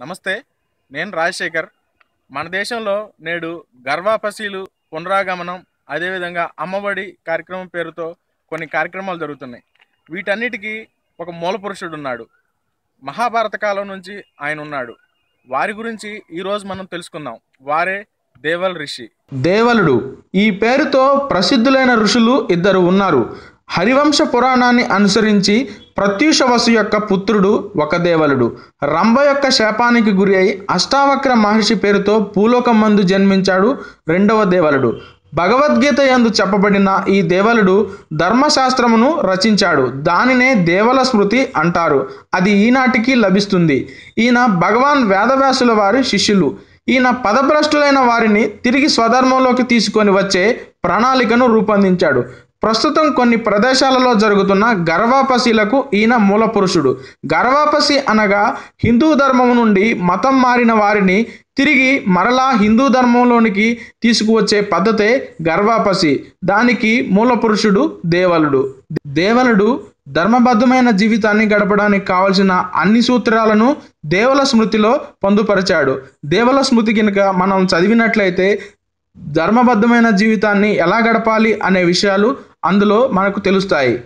నమస్తే నేను రాజశేఖర్. మన దేశంలో నేడు గర్భాపసీలు పునరాగమనం అదేవిధంగా అమ్మఒడి కార్యక్రమం పేరుతో కొన్ని కార్యక్రమాలు జరుగుతున్నాయి. వీటన్నిటికీ ఒక మూల పురుషుడు ఉన్నాడు. మహాభారత కాలం నుంచి ఆయన ఉన్నాడు. వారి గురించి ఈరోజు మనం తెలుసుకుందాం. వారే దేవల్ ఋషి దేవలుడు. ఈ పేరుతో ప్రసిద్ధులైన ఋషులు ఇద్దరు ఉన్నారు. హరివంశ పురాణాన్ని అనుసరించి ప్రత్యూష వసు యొక్క పుత్రుడు ఒక దేవలుడు. రంభ యొక్క శాపానికి గురి అయి అష్టావక్ర మహర్షి పేరుతో భూలోకం మందు జన్మించాడు రెండవ దేవలుడు. భగవద్గీత యందు చెప్పబడిన ఈ దేవలుడు ధర్మశాస్త్రమును రచించాడు. దానినే దేవల స్మృతి అంటారు. అది ఈనాటికి లభిస్తుంది. ఈయన భగవాన్ వేదవ్యాసుల వారి శిష్యులు. ఈయన పదభ్రష్టులైన వారిని తిరిగి స్వధర్మంలోకి తీసుకొని వచ్చే ప్రణాళికను రూపొందించాడు. ప్రస్తుతం కొన్ని ప్రదేశాలలో జరుగుతున్న గర్వాపసిలకు ఈయన మూల పురుషుడు గర్వాపసి అనగా హిందూ ధర్మం నుండి మతం మారిన వారిని తిరిగి మరలా హిందూ ధర్మంలోనికి తీసుకువచ్చే పద్ధతే గర్వాపసి. దానికి మూల పురుషుడు దేవలుడు. దేవలుడు ధర్మబద్ధమైన జీవితాన్ని గడపడానికి కావలసిన అన్ని సూత్రాలను దేవల స్మృతిలో పొందుపరిచాడు. దేవల స్మృతి కనుక మనం చదివినట్లయితే ధర్మబద్ధమైన జీవితాన్ని ఎలా గడపాలి అనే విషయాలు అందులో మనకు తెలుస్తాయి.